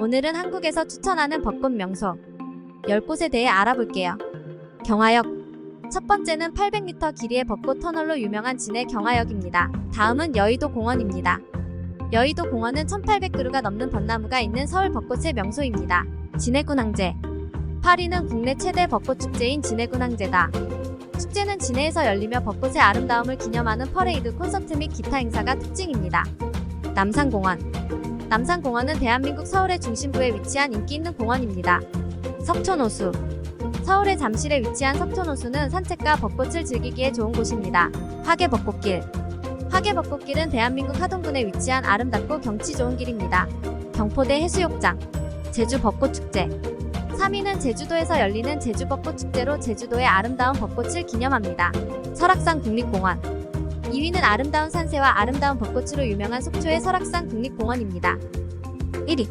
오늘은 한국에서 추천하는 벚꽃 명소 10곳에 대해 알아볼게요. 경화역 첫 번째는 800m 길이의 벚꽃 터널로 유명한 진해 경화역입니다. 다음은 여의도 공원입니다. 여의도 공원은 1800그루가 넘는 벚나무가 있는 서울 벚꽃의 명소입니다. 진해군항제 파리는 국내 최대 벚꽃 축제인 진해군항제다. 축제는 진해에서 열리며 벚꽃의 아름다움을 기념하는 퍼레이드 콘서트 및 기타 행사가 특징입니다. 남산공원 남산공원은 대한민국 서울의 중심부에 위치한 인기 있는 공원입니다. 석촌호수 서울의 잠실에 위치한 석촌호수는 산책과 벚꽃을 즐기기에 좋은 곳입니다. 화계벚꽃길 화계벚꽃길은 대한민국 하동군에 위치한 아름답고 경치 좋은 길입니다. 경포대 해수욕장 제주 벚꽃축제 3위는 제주도에서 열리는 제주 벚꽃축제로 제주도의 아름다운 벚꽃을 기념합니다. 설악산 국립공원 2위는 아름다운 산세와 아름다운 벚꽃으로 유명한 속초의 설악산 국립공원입니다. 1위